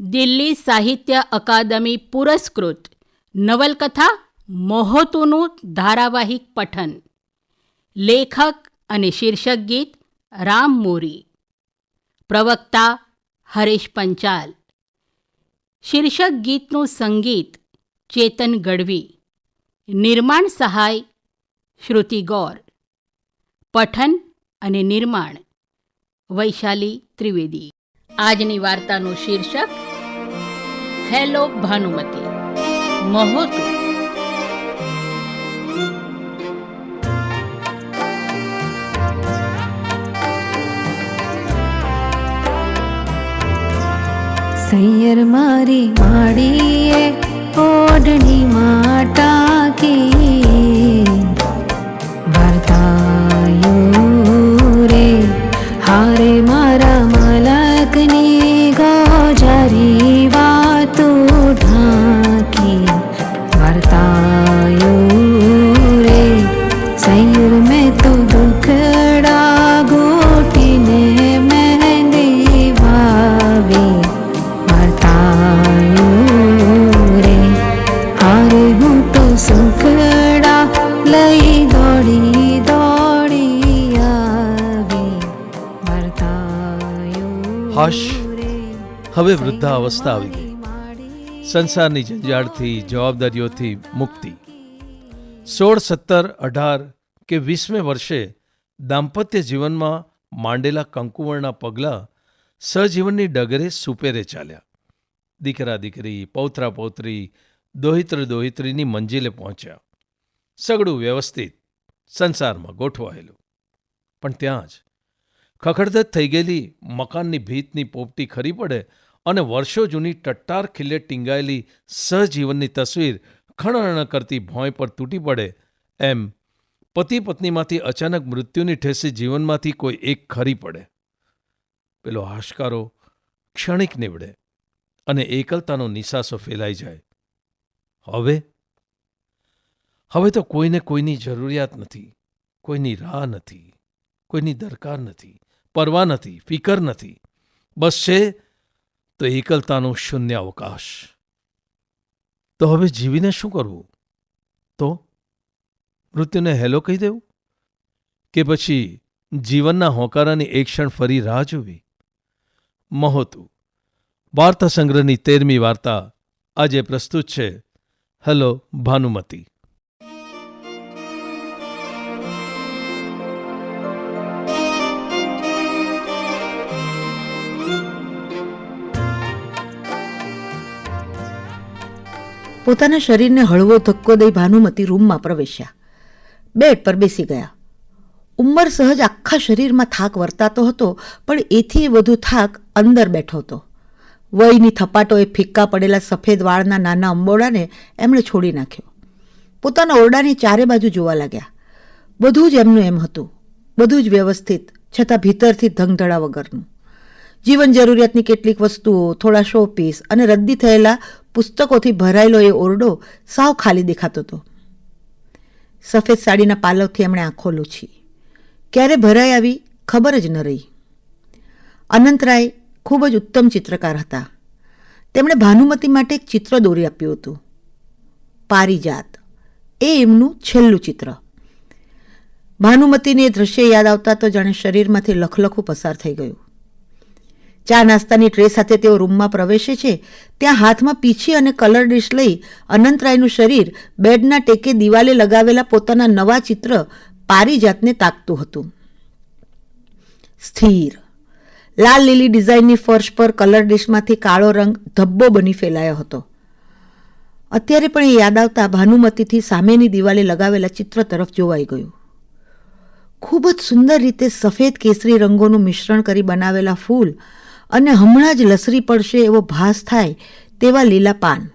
દિલ્હી સાહિત્ય અકાદમી પુરસ્કૃત. નવલકથા મોહતુનું ધારાવાહિક પઠન. લેખક અને શીર્ષક ગીત રામ મોરી. પ્રવક્તા હરેશ પંચાલ. શીર્ષક ગીતનું સંગીત ચેતન ગઢવી. નિર્માણ સહાય શ્રુતિ ગૌર. પઠન અને નિર્માણ વૈશાલી ત્રિવેદી. આજની વાર્તાનું શીર્ષક હેલો ભાનુમતી મહોતું સૈયર મારી માડીએ ઓઢણી માટાકી હશ. હવે વૃદ્ધાવસ્થા આવી ગઈ. સંસારની જંજાળથી જવાબદારીઓથી મુક્તિ સોળ, સત્તર, અઢાર કે વીસમે વર્ષે દાંપત્ય જીવનમાં માંડેલા કંકુવળના પગલાં સહજીવનની ડગરે સુપેરે ચાલ્યા દીકરા, દીકરી, પૌત્રા, પૌત્રી, દોહિત્ર, દોહિત્રીની મંજિલે પહોંચ્યા સગડું વ્યવસ્થિત, સંસારમાં ગોઠવાયેલું પણ ત્યાં જ ખખડધજ થઈ ગયેલી, મકાનની ભીતની પોપટી ખરી પડે અને વર્ષો જૂની ટટ્ટાર ખીલે ટીંગાયેલી સહજીવનની તસવીર ખણણ કરતી ભોંય પર તૂટી પડે. એમ પતિ પત્નીમાંથી અચાનક મૃત્યુની ઠેસે જીવનમાંથી કોઈ એક ખરી પડે. પેલો હાશકારો ક્ષણિક નીવડે અને એકલતાનો નિસાસો ફેલાઈ જાય. હવે? હવે તો કોઈને કોઈની જરૂરિયાત નથી, કોઈની રાહ નથી, કોઈની દરકાર નથી. પરવા નથી, ફિકર નથી. બસ છે તો એકલતાનો શૂન્ય અવકાશ તો હવે જીવીને શું કરવું? તો મૃત્યુને હેલો કહી દેવું? કે પછી જીવનના હોકારાની એક ક્ષણ ફરી રાહ જોવી? મહોતું વાર્તા સંગ્રહની તેરમી વાર્તા આજે પ્રસ્તુત છે. હેલો, ભાનુમતી. પોતાના શરીરને હળવો ધક્કો દઈ ભાનુમતી રૂમમાં પ્રવેશ્યા. બેડ પર બેસી ગયા. ઉંમર સહજ આખા શરીરમાં થાક વર્તાતો હતો, પણ એથી વધુ થાક અંદર બેઠો હતો. વયની થપાટોએ ફિક્કા પડેલા સફેદ વાળના નાના અંબોડાને એમણે છોડી નાખ્યો. પોતાના ઓરડાની ચારે બાજુ જોવા લાગ્યા. બધું જ એમનું એમ હતું. બધું જ વ્યવસ્થિત, છતાં ભીતરથી ધંગધડા વગરનું. જીવન જરૂરિયાતની કેટલીક વસ્તુઓ, થોડા શો પીસ અને રદ્દી થયેલા પુસ્તકોથી ભરાયેલો એ ઓરડો સાવ ખાલી દેખાતો હતો. સફેદ સાડીના પાલવથી એમણે આંખો લૂછી. ક્યારે ભરાઈ આવી ખબર જ ન રહી. અનંતરાય ખૂબ જ ઉત્તમ ચિત્રકાર હતા. તેમણે ભાનુમતી માટે એક ચિત્ર દોરી આપ્યું હતું. પારિજાત. એ એમનું છેલ્લું ચિત્ર. ભાનુમતીને એ દ્રશ્ય યાદ આવતા તો જાણે શરીરમાંથી લખલખું પસાર થઈ ગયું. ચા નાસ્તાની ટ્રે સાથે તેઓ રૂમમાં પ્રવેશે છે. ત્યાં હાથમાં પીછી અને કલર ડીશ લઈ અનંતરાયનું શરીર બેડના ટેકે દિવાલે લગાવેલા પોતાના નવા ચિત્ર પારિજાતને તાકતું હતું. સ્થિર. લાલ લીલી ડિઝાઇનની ફર્શ પર કલર ડીશમાંથી કાળો રંગ ધબ્બો બની ફેલાયો હતો. અત્યારે પણ એ યાદ આવતા ભાનુમતીથી સામેની દિવાલે લગાવેલા ચિત્ર તરફ જોવાઈ ગયું. ખૂબ જ સુંદર રીતે સફેદ કેસરી રંગોનું મિશ્રણ કરી બનાવેલા ફૂલ અને હમણાં જ લસરી પડશે એવો ભાસ થાય તેવા લીલા પાન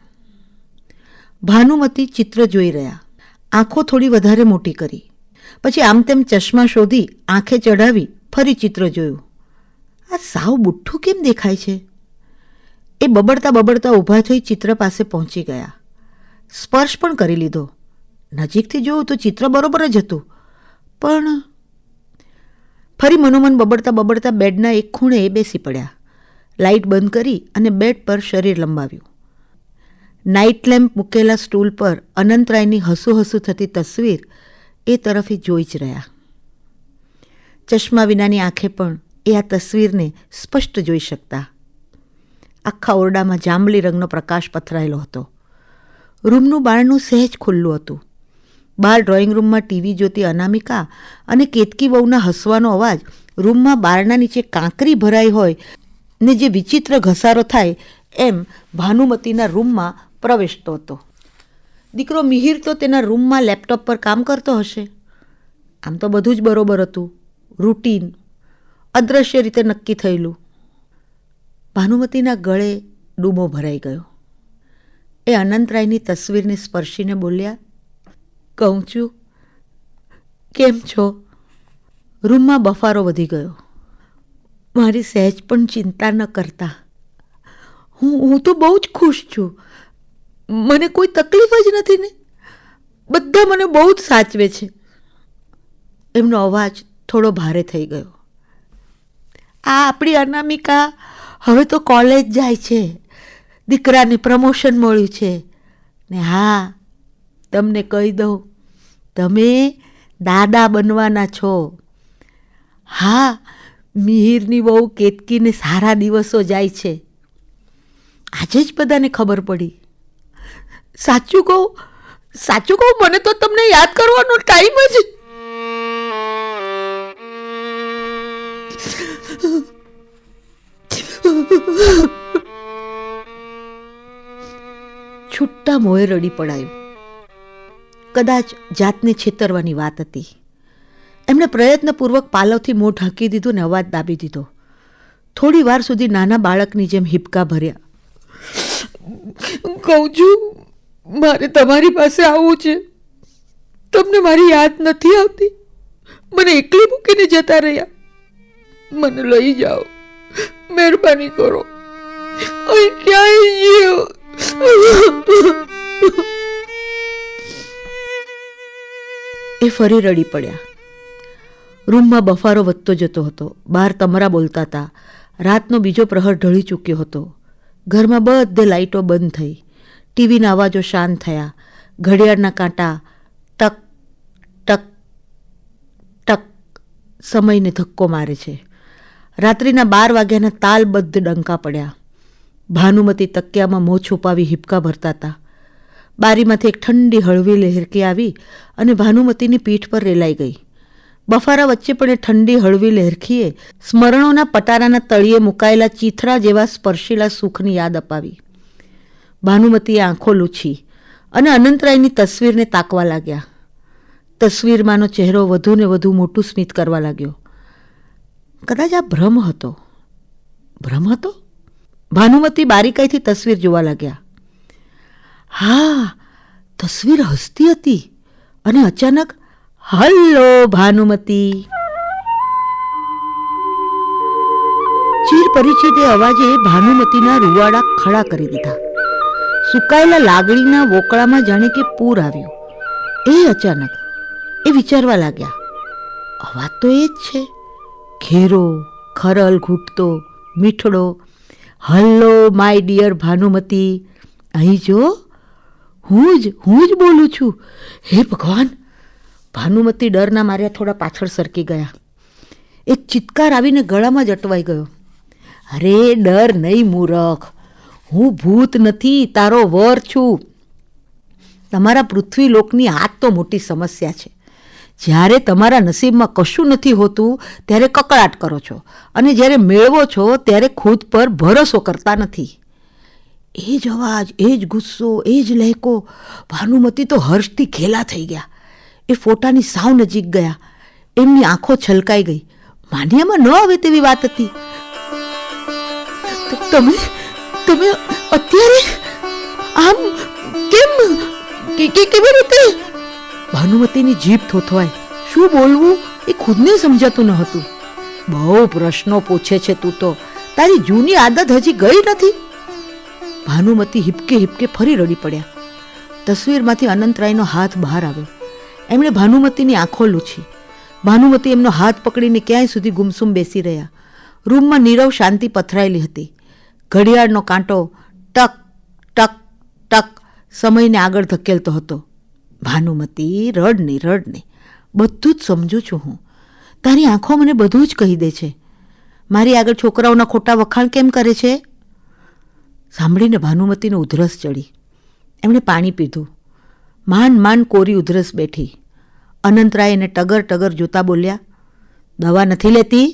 ભાનુમતી ચિત્ર જોઈ રહ્યા. આંખો થોડી વધારે મોટી કરી. પછી આમ તેમ ચશ્મા શોધી આંખે ચઢાવી ફરી ચિત્ર જોયું. આ સાવ બુઠ્ઠું કેમ દેખાય છે? એ બબડતા બબડતા ઊભા થઈ ચિત્ર પાસે પહોંચી ગયા. સ્પર્શ પણ કરી લીધો. નજીકથી જોયું તો ચિત્ર બરોબર જ હતું. પણ ફરી મનોમન બબડતા બબડતા બેડના એક ખૂણે એ બેસી પડ્યા. લાઇટ બંધ કરી અને બેડ પર શરીર લંબાવ્યું. નાઇટ લેમ્પ મૂકેલા સ્ટૂલ પર અનંતરાયની હસુ હસુ થતી તસવીર એ તરફે જોઈ જ રહ્યા. ચશ્મા વિનાની આંખે પણ એ આ તસવીરને સ્પષ્ટ જોઈ શકતા. આખા ઓરડામાં જાંબલી રંગનો પ્રકાશ પથરાયેલો હતો. રૂમનું બારણું સહેજ ખુલ્લું હતું. બહાર ડ્રોઈંગ રૂમમાં ટીવી જોતી અનામિકા અને કેતકી વહુના હસવાનો અવાજ રૂમમાં બારણા નીચે કાંકરી ભરાઈ હોય ને જે વિચિત્ર ઘસારો થાય એમ ભાનુમતીના રૂમમાં પ્રવેશતો હતો. દીકરો મિહિર તો તેના રૂમમાં લેપટોપ પર કામ કરતો હશે. આમ તો બધું જ બરોબર હતું. રૂટીન અદૃશ્ય રીતે નક્કી થયેલું. ભાનુમતીના ગળે ડૂમો ભરાઈ ગયો. એ અનંતરાયની તસવીરને સ્પર્શીને બોલ્યા, કહું છું, કેમ છો? રૂમમાં બફારો વધી ગયો. મારી સહેજ પણ ચિંતા ન કરતા. હું હું તો બહુ જ ખુશ છું. મને કોઈ તકલીફ જ નથી ને? બધા મને બહુ જ સાચવે છે. એમનો અવાજ થોડો ભારે થઈ ગયો. આ આપણી અનામિકા હવે તો કોલેજ જાય છે. દીકરાને પ્રમોશન મળ્યું છે. ને હા, તમને કહી દઉં, તમે દાદા બનવાના છો. હા મિહિરની બહુ કેતકીને સારા દિવસો જાય છે. આજે જ બધાને ખબર પડી. સાચું કહું સાચું કહું, મને તો તમને યાદ કરવાનો ટાઈમ જ છુટ્ટા મોએ રડી પડાયું. કદાચ જાતને છેતરવાની વાત હતી. એમણે પ્રયત્નપૂર્વક પાલવથી મોં ઢાંકી દીધું ને અવાજ દાબી દીધો. થોડી વાર સુધી નાના બાળકની જેમ હિપકા ભર્યા. કહું છું મારે તમારી પાસે આવવું છે. તમને મારી યાદ નથી આવતી? મને એકલી મૂકીને જતા રહ્યા. મને લઈ જાઓ. મહેરબાની કરો. અહીં ક્યાંય એ ફરી રડી પડ્યા. રૂમમાં બફારો વધતો જતો હતો. બહાર તમરા બોલતા હતા રાતનો બીજો પ્રહર ઢળી ચૂક્યો હતો. ઘરમાં બધે લાઇટો બંધ થઈ. ટીવીના અવાજો શાંત થયા. ઘડિયાળના કાંટા ટક ટક ટક સમયને ધક્કો મારે છે. રાત્રિના બાર વાગ્યાના તાલબદ્ધ ડંકા પડ્યા. ભાનુમતી તકિયામાં મોં છુપાવી હિપકા ભરતા હતા બારીમાંથી એક ઠંડી હળવી લહેરકી આવી અને ભાનુમતીની પીઠ પર રેલાઈ ગઈ. બફારા વચ્ચે પણ એ ઠંડી હળવી લહેરખીએ સ્મરણોના પટારાના તળિયે મુકાયેલા ચીથરા જેવા સ્પર્શીલા સુખની યાદ અપાવી. ભાનુમતીએ આંખો લૂછી અને અનંતરાયની તસવીરને તાકવા લાગ્યા. તસવીરમાંનો ચહેરો વધુ ને વધુ મોટું સ્મિત કરવા લાગ્યો. કદાચ આ ભ્રમ હતો. ભ્રમ હતો? ભાનુમતી બારીકાઈથી તસવીર જોવા લાગ્યા. હા, તસવીર હસતી હતી અને અચાનક હલ્લો ભાનુમતી. ચીર પરિચિત અવાજે ભાનુમતીના રૂવાડા ખડા કરી દીધા. સુકાયેલા લાગણીના વોકળામાં જાણે કે પૂર આવ્યું. એ અચાનક, એ વિચારવા લાગ્યા. અવાજ તો એ જ છે. ઘેરો, ખરલ ઘૂંટતો, મીઠડો. Hello, my dear Bhanumati. અહીં જો, હું જ હું જ બોલું છું. હે ભગવાન ભાનુમતી ડરના માર્યા થોડા પાછળ સરકી ગયા. એક ચિત્કાર આવીને ગળામાં જ અટવાઈ ગયો. અરે, ડર નહીં મૂરખ. હું ભૂત નથી, તારો વર છું. તમારા પૃથ્વી લોકની આ તો મોટી સમસ્યા છે. જ્યારે તમારા નસીબમાં કશું નથી હોતું, ત્યારે કકળાટ કરો છો. અને જ્યારે મેળવો છો, ત્યારે ખુદ પર ભરોસો કરતા નથી. એ જ અવાજ, એ જ ગુસ્સો, એ જ લહેકો. ભાનુમતી તો હર્ષથી ઘેલા થઈ ગયા. એ ફોટાની સાવ નજીક ગયા. એમની આંખો છલકાઈ ગઈ. માન્યામાં ન આવે તેવી વાત હતી. તમે તમે અત્યારે આમ કેમ? કે કેવી રીતે? ભાનુમતીની જીભ થોથવાય શું બોલવું એ ખુદને સમજાતું ન હતું. બહુ પ્રશ્નો પૂછે છે તું તો. તારી જૂની આદત હજી ગઈ નથી? ભાનુમતી હિપકે હિપકે ફરી રડી પડ્યા. તસવીરમાંથી અનંતરાયનો હાથ બહાર આવ્યો. એમણે ભાનુમતીની આંખો લૂછી. ભાનુમતી એમનો હાથ પકડીને ક્યાંય સુધી ગુમસુમ બેસી રહ્યા. રૂમમાં નીરવ શાંતિ પથરાયેલી હતી. ઘડિયાળનો કાંટો ટક ટક ટક સમયને આગળ ધકેલતો હતો. ભાનુમતી, રડ નહીં રડ નહીં બધું જ સમજું છું હું. તારી આંખો મને બધું જ કહી દે છે. મારી આગળ છોકરાઓના ખોટા વખાણ કેમ કરે છે? સાંભળીને ભાનુમતીને ઉધરસ ચડી. એમણે પાણી પીધું. માંડ માન કોરી ઉધરસ બેઠી. અનંતરાય એને ટગર ટગર જોતા બોલ્યા, દવા નથી લેતી?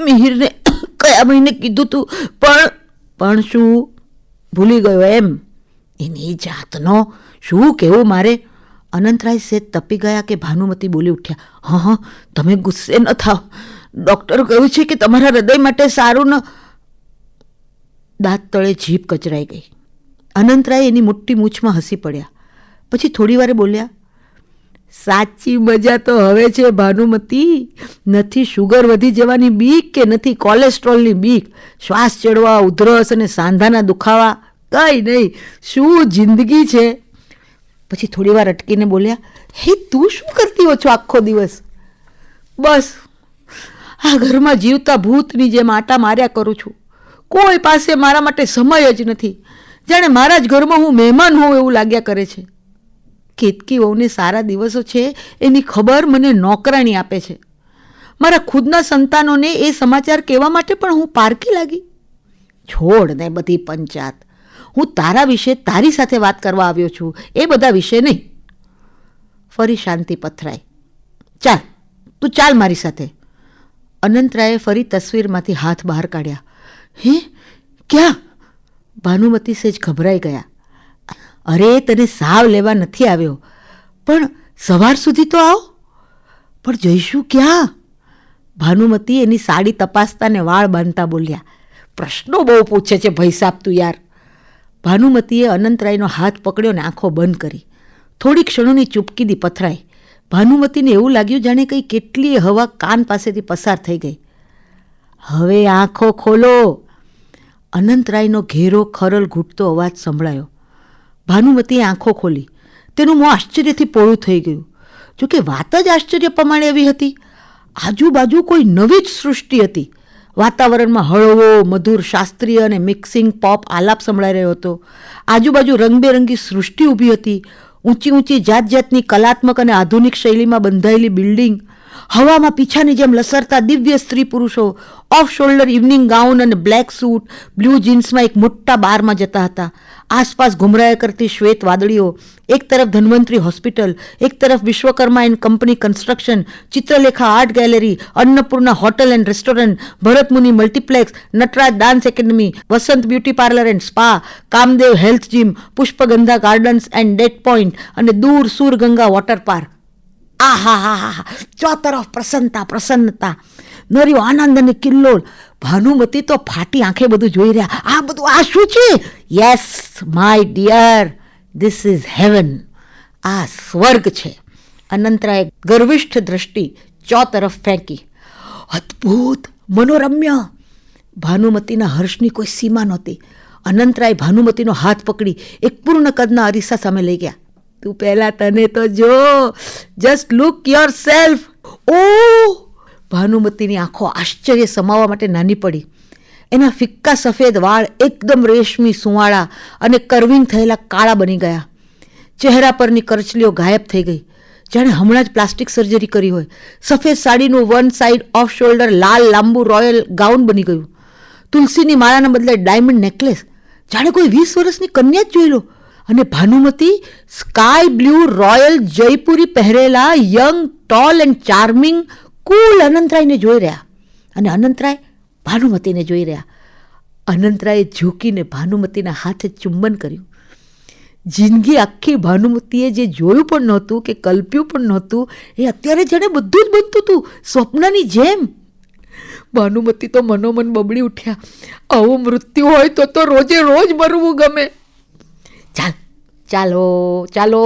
મિહિરને કયા મહિને કીધું તું? પણ પણ શું? ભૂલી ગયો એમ. એની જાતનો? શું કહેવું મારે? અનંતરાય સેજ તપી ગયા કે ભાનુમતી બોલી ઉઠ્યા, હા હા, તમે ગુસ્સે ન થાવ. ડૉક્ટર કહ્યું છે કે તમારા હૃદય માટે સારું ન. દાંત તળે જીભ કચરાઈ ગઈ. અનંતરાય એની મોટી મૂછમાં હસી પડ્યા. પછી થોડી વારે બોલ્યા, સાચી મજા તો હવે છે, ભાનુમતી. નથી શુગર વધી જવાની બીક કે નથી કોલેસ્ટ્રોલની બીક? શ્વાસ ચડવા, ઉધરસ અને સાંધાના દુખાવા? કંઈ નહીં, શું જિંદગી છે? પછી થોડી વાર અટકીને બોલ્યા, હે, તું શું કરતી હો આખો દિવસ? બસ, આ ઘરમાં જીવતા ભૂતની જેમ આટા માર્યા કરું છું. કોઈ પાસે મારા માટે સમય જ નથી. જાણે મારા જ ઘરમાં હું મહેમાન હોઉં એવું લાગ્યા કરે છે. કેતકી વહુને સારા દિવસો છે એની ખબર મને નોકરાણી આપે છે. મારા ખુદના સંતાનોને એ સમાચાર કહેવા માટે પણ હું પારકી લાગી. છોડ ને બધી પંચાત હું તારા વિશે તારી સાથે વાત કરવા આવ્યો છું, એ બધા વિશે નહીં. ફરી શાંતિ પથરાઈ. ચાલ, તું ચાલ મારી સાથે. અનંતરાયે ફરી તસવીરમાંથી હાથ બહાર કાઢ્યા. હે? ક્યાં? ભાનુમતી સેજ ગભરાઈ ગયા. અરે, તને સાવ લેવા નથી આવ્યો. પણ સવાર સુધી તો આવો. પણ જઈશું ક્યાં? ભાનુમતી એની સાડી તપાસતા ને વાળ બાંધતા બોલ્યા, પ્રશ્નો બહુ પૂછે છે ભાઈ સાહેબ તું યાર. ભાનુમતીએ અનંતરાયનો હાથ પકડ્યો ને આંખો બંધ કરી. થોડી ક્ષણોની ચૂપકીદી પથરાઈ. ભાનુમતીને એવું લાગ્યું જાણે કંઈ કેટલીય હવા કાન પાસેથી પસાર થઈ ગઈ. હવે આંખો ખોલો. અનંતરાયનો ઘેરો ખરલ ઘૂંટતો અવાજ સંભળાયો. ભાનુમતીએ આંખો ખોલી. તેનું મોં આશ્ચર્યથી પોળું થઈ ગયું. જોકે વાત જ આશ્ચર્ય પ્રમાણે એવી હતી. આજુબાજુ કોઈ નવી જ સૃષ્ટિ હતી. વાતાવરણમાં હળવો, મધુર શાસ્ત્રીય અને મિક્સિંગ પોપ આલાપ સંભળાઈ રહ્યો હતો. આજુબાજુ રંગબેરંગી સૃષ્ટિ ઊભી હતી. ઊંચી ઊંચી જાત જાતની કલાત્મક અને આધુનિક શૈલીમાં બંધાયેલી બિલ્ડિંગ હવામાં પીછાની જેમ લસરતા દિવ્ય સ્ત્રી પુરુષો ઓફ શોલ્ડર ઇવનિંગ ગાઉન અને બ્લેક સૂટ બ્લુ જીન્સમાં એક મોટા બારમાં જતા હતા. આસપાસ ઘુમરાયા કરતી શ્વેત વાદળીઓ, એક તરફ ધન્વંતરી હોસ્પિટલ, એક તરફ Vishwakarma and company construction, Chitralekha, art gallery, Annapurna hotel and restaurant Bharatmuni multiplex, Nataraj dance academy, Vasant beauty parlour and spa, Kamdev health gym, Pushpagandha gardens and date point અને દૂર સુરગંગા વોટર પાર્ક. આહા હા હા હા ચોતરફ પ્રસન્નતા પ્રસન્નતા નર્યો આનંદ અને કિલ્લો ભાનુમતી તો ફાટી આંખે બધું જોઈ રહ્યા આ બધું આ શું છે yes my dear this is heaven આ સ્વર્ગ છે અનંતરાએ ગર્વિષ્ઠ દ્રષ્ટિ ચોતરફ ફેંકી અદ્ભુત મનોરમ્ય ભાનુમતીના હર્ષની કોઈ સીમા નહોતી અનંતરાય ભાનુમતીનો હાથ પકડી એક પૂર્ણ કદના અરીસા સામે લઈ ગયા તું પહેલા તને તો જો. જસ્ટ લુક યોર સેલ્ફ ઓ ભાનુમતીની આંખો આશ્ચર્ય સમાવવા માટે નાની પડી. એના ફિક્કા સફેદ વાળ એકદમ રેશમી સુંવાળા અને કરવિંગ થયેલા કાળા બની ગયા. ચહેરા પરની કરચલીઓ ગાયબ થઈ ગઈ. જાણે હમણાં જ પ્લાસ્ટિક સર્જરી કરી હોય. સફેદ સાડીનું વન સાઈડ ઓફ શોલ્ડર લાલ, લાંબુ રોયલ ગાઉન બની ગયું. તુલસીની માળાના બદલે ડાયમંડ નેકલેસ જાણે કોઈ વીસ વર્ષની કન્યા જ જોઈ લો. અને Bhanumati sky blue royal Jaipuri પહેરેલા young, tall and charming cool અનંતરાયને જોઈ રહ્યા. અને અનંતરાય ભાનુમતીને જોઈ રહ્યા. અનંતરાયે ઝૂકીને ભાનુમતીના હાથે ચુંબન કર્યું. જિંદગી આખી ભાનુમતીએ જે જોયું પણ નહોતું, કે કલ્પ્યું પણ નહોતું, એ અત્યારે જેણે બધું જ બનતું હતું, સ્વપ્નની જેમ. ભાનુમતી તો મનોમન બબડી ઉઠ્યા. આવું મૃત્યુ હોય તો તો રોજે રોજ મરવું ગમે. ચાલ. ચાલો ચાલો.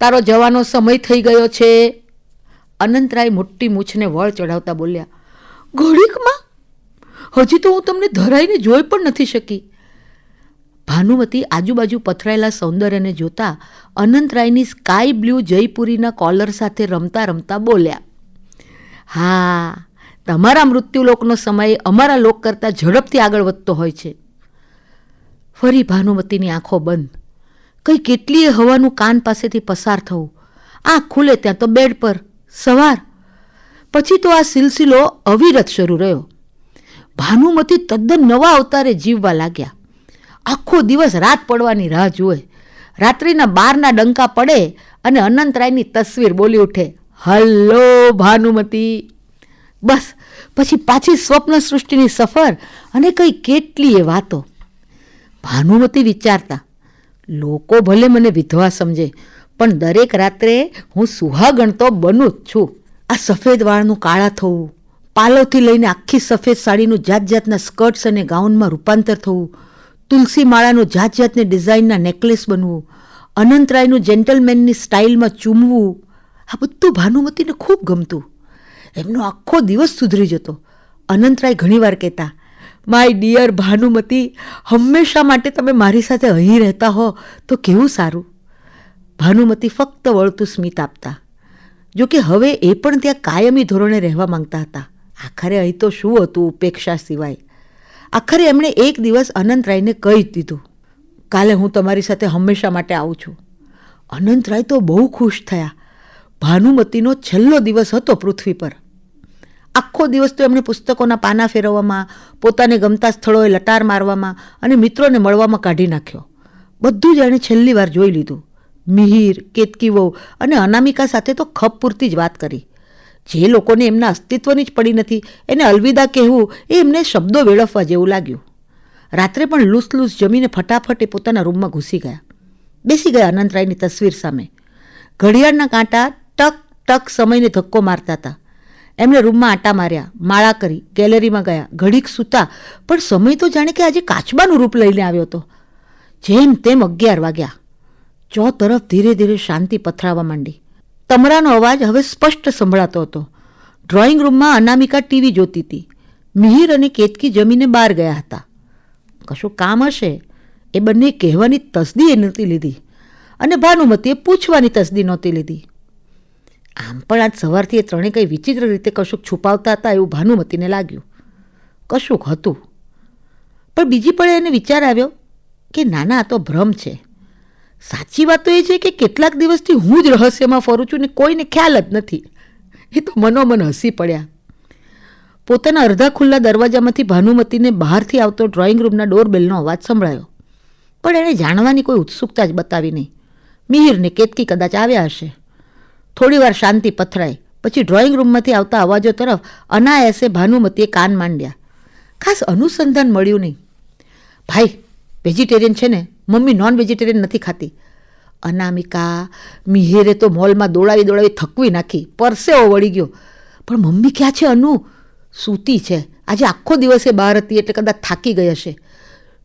તારો જવાનો સમય થઈ ગયો છે. અનંતરાય મોટી મૂછને વળ ચઢાવતા બોલ્યા, ઘોડીકમાં? હજી તો હું તમને ધરાઈને જોઈ પણ નથી શકી. ભાનુમતી આજુબાજુ પથરાયેલા સૌંદર્યને જોતા અનંતરાયની સ્કાય બ્લુ જયપુરીના કોલર સાથે રમતા રમતા બોલ્યા, હા, તમારા મૃત્યુલોકનો સમય અમારા લોક કરતાં ઝડપથી આગળ વધતો હોય છે. ફરી ભાનુમતીની આંખો બંધ. કંઈ કેટલીય હવાનું કાન પાસેથી પસાર થવું. આંખ ખુલે ત્યાં તો બેડ પર, સવાર. પછી તો આ સિલસિલો અવિરત શરૂ રહ્યો. ભાનુમતી તદ્દન નવા અવતારે જીવવા લાગ્યા. આખો દિવસ રાત પડવાની રાહ જુએ. રાત્રિના બારના ડંકા પડે અને અનંતરાયની તસવીર બોલી ઉઠે, હલ્લો, ભાનુમતી. બસ, પછી પાછી સ્વપ્ન સૃષ્ટિની સફર અને કઈ કેટલીય વાતો. ભાનુમતી વિચારતા લોકો ભલે મને વિધવા સમજે, પણ દરેક રાત્રે હું સુહાગણ તો બનું જ છું. આ સફેદ વાળનું કાળા થવું પાલવથી લઈને આખી સફેદ સાડીનું જાત જાતના સ્કર્ટ્સ અને ગાઉનમાં રૂપાંતર થવું, તુલસી માળાનું જાત જાતની ડિઝાઇનના નેકલેસ બનવું અનંતરાયનું જેન્ટલમેનની સ્ટાઇલમાં ચૂમવું, આ બધું ભાનુમતીને ખૂબ ગમતું. એમનો આખો દિવસ સુધરી જતો. અનંતરાય ઘણીવાર કહેતા માય ડિયર ભાનુમતી, હંમેશા માટે તમે મારી સાથે અહીં રહેતા હો તો કેવું સારું? ભાનુમતી ફક્ત વળતું સ્મિત આપતા. જો કે હવે એ પણ ત્યાં કાયમી ધોરણે રહેવા માંગતા હતા. આખરે અહીં તો શું હતું ઉપેક્ષા સિવાય? આખરે એમણે એક દિવસ અનંતરાયને કહી દીધું, કાલે હું તમારી સાથે હંમેશા માટે આવું છું. અનંતરાય તો બહુ ખુશ થયા. ભાનુમતીનો છેલ્લો દિવસ હતો પૃથ્વી પર. આખો દિવસ તો એમણે પુસ્તકોના પાના ફેરવવામાં, પોતાને ગમતા સ્થળોએ લટાર મારવામાં અને મિત્રોને મળવામાં કાઢી નાખ્યો. બધું જ એણે છેલ્લી વાર જોઈ લીધું. મિહિર, કેતકીવો અને અનામિકા સાથે તો ખપ પૂરતી જ વાત કરી. જે લોકોને એમના અસ્તિત્વની જ પડી નથી, એને અલવિદા કહેવું એ એમને શબ્દો વેડફવા જેવું લાગ્યું. રાત્રે પણ લૂસ લૂસ જમીને ફટાફટ એ પોતાના રૂમમાં ઘૂસી ગયા. બેસી ગયા અનંતરાયની તસવીર સામે. ઘડિયાળના કાંટા ટક ટક સમયને ધક્કો મારતા હતા. એમણે રૂમમાં આટા માર્યા, માળા કરી, ગેલેરીમાં ગયા, ઘડીક સૂતા, પણ સમય તો જાણે કે આજે કાચબાનું રૂપ લઈને આવ્યો હતો. જેમ તેમ અગિયાર વાગ્યા. ચો તરફ ધીરે ધીરે શાંતિ પથરાવા માંડી. તમરાનો અવાજ હવે સ્પષ્ટ સંભળાતો હતો. ડ્રોઈંગ રૂમમાં અનામિકા ટીવી જોતી હતી. મિહિર અને કેતકી જમીને બહાર ગયા હતા. કશું કામ હશે? એ બંને કહેવાની તસદી એ નહોતી લીધી. અને ભાનુમતીએ પૂછવાની તસદી નહોતી લીધી. આમ પણ આજ સવારથી એ ત્રણે કંઈ વિચિત્ર રીતે કશુંક છુપાવતા હતા એવું ભાનુમતીને લાગ્યું. કશુંક હતું. પણ બીજી પળે એને વિચાર આવ્યો કે નાના, આ તો ભ્રમ છે. સાચી વાત તો એ છે કે કેટલાક દિવસથી હું જ રહસ્યમાં ફરું છું ને કોઈને ખ્યાલ જ નથી. એ તો મનોમન હસી પડ્યા. પોતાના અડધા ખુલ્લા દરવાજામાંથી ભાનુમતીને બહારથી આવતો ડ્રોઈંગ રૂમના ડોરબેલનો અવાજ સંભળાયો. પણ એણે જાણવાની કોઈ ઉત્સુકતા જ બતાવી નહીં. મિહિરને કેતકી કદાચ આવ્યા હશે. થોડીવાર શાંતિ પથરાઈ. પછી ડ્રોઈંગ રૂમમાંથી આવતા અવાજો તરફ અનાયાસે ભાનુમતીએ કાન માંડ્યા. ખાસ અનુસંધાન મળ્યું નહીં. ભાઈ વેજીટેરિયન છે ને? મમ્મી નોન વેજીટેરિયન નથી ખાતી. અનામિકા, મિહેરે તો મોલમાં દોડાવી દોડાવી થકવી નાખી. પરસેવો વળી ગયો. પણ મમ્મી ક્યાં છે અનુ? સૂતી છે. આજે આખો દિવસે બહાર હતી એટલે કદાચ થાકી ગઈ હશે.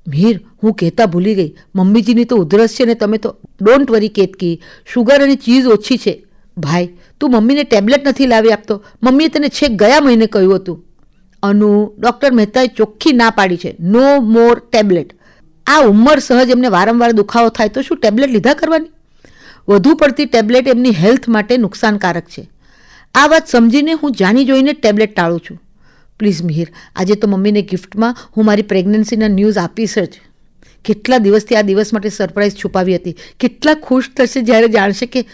મીર હું કહેતા ભૂલી ગઈ. મમ્મીજીની તો ઉધરસ છે ને, તમે તો ડોન્ટ વરી કેતકી. શુગર અને ચીઝ ઓછી છે. ભાઈ, તું મમ્મીને ટેબ્લેટ નથી લાવી આપતો. મમ્મીએ તને છેક ગયા મહિને કહ્યું હતું. અનુ, ડૉક્ટર મહેતાએ ચોખ્ખી ના પાડી છે. No more tablet. આ ઉંમર સહજ એમને વારંવાર દુખાવો થાય તો શું ટેબ્લેટ લીધા કરવાની? વધુ પડતી ટેબ્લેટ એમની હેલ્થ માટે નુકસાનકારક છે. આ વાત સમજીને હું જાણી જોઈને ટેબ્લેટ ટાળું છું. પ્લીઝ મિહિર, આજે તો મમ્મીને ગિફ્ટમાં હું મારી પ્રેગ્નન્સીના ન્યૂઝ આપીશ જ. કેટલા દિવસથી આ દિવસ માટે સરપ્રાઈઝ છુપાવી હતી. કેટલા ખુશ થશે જ્યારે જાણશે કે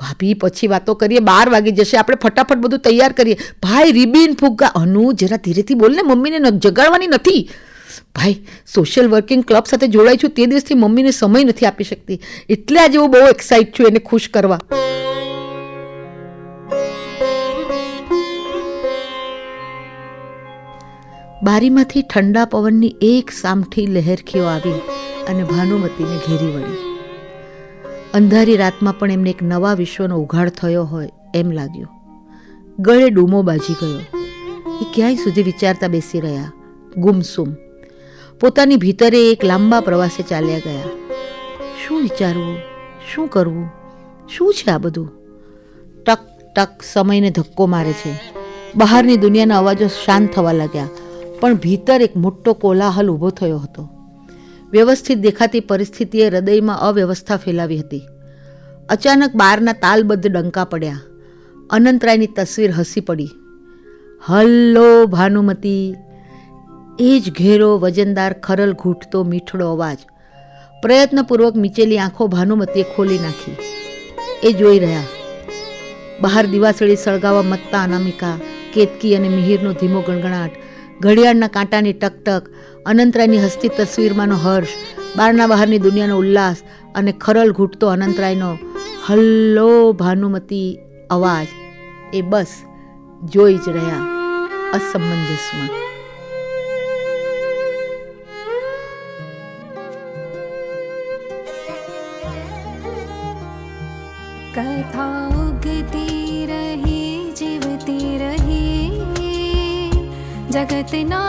ભાભી, પછી વાતો કરીએ, બાર વાગી જશે, આપણે ફટાફટ બધું તૈયાર કરીએ. ભાઈ, રિબિન ફુગ્ગા. અનુ, જરા ધીરેથી બોલને મમ્મીને જગાડવાની નથી. ભાઈ સોશિયલ વર્કિંગ ક્લબ સાથે જોડાઈ છું, તે દિવસથી મમ્મીને સમય નથી આપી શકતી. એટલે આજે હું બહુ એક્સાઇટ છું એને ખુશ કરવા. બારીમાંથી ઠંડા પવનની એક સામઠી લહેરખીઓ આવી અને ભાનુમતીને ઘેરી વળી. અંધારી રાતમાં પણ એમને એક નવા વિશ્વનો ઉઘાડ થયો હોય એમ લાગ્યું. ગળે ડૂમો બાજી ગયો. એ ક્યાંય સુધી વિચારતા બેસી રહ્યા? ગુમસુમ. પોતાની ભીતરે એક લાંબા પ્રવાસે ચાલ્યા ગયા. શું વિચારવું? શું કરવું? શું છે આ બધું? ટક ટક સમયને ધક્કો મારે છે. બહારની દુનિયાના અવાજો શાંત થવા લાગ્યા. પણ ભીતર એક મોટો કોલાહલ ઊભો થયો હતો. વ્યવસ્થિત દેખાતી પરિસ્થિતિએ હૃદયમાં અવ્યવસ્થા ફેલાવી હતી. અચાનક બારના તાલબદ્ધ ડંકા પડ્યા. અનંતરાયની તસવીર હસી પડી. હલ્લો, ભાનુમતી. એ જ ઘેરો વજનદાર ખરલ ઘૂંટતો મીઠડો અવાજ. પ્રયત્નપૂર્વક મીચેલી આંખો ભાનુમતીએ ખોલી નાખી. એ જોઈ રહ્યા. બહાર દિવાસળી સળગાવવા મત્તા અનામિકા, કેતકી અને મિહિરનો ધીમો ગણગણાટ. ઘડિયાળના કાંટાની ટકટક, અનંતરાયની હસ્તી તસવીરમાંનો હર્ષ, બારના બહારની દુનિયાનો ઉલ્લાસ અને ખરલ ઘૂંટતો અનંતરાયનો હલ્લો ભાનુમતી અવાજ. એ બસ જોઈ જ રહ્યા અસમંજસમાં. जगतना चौक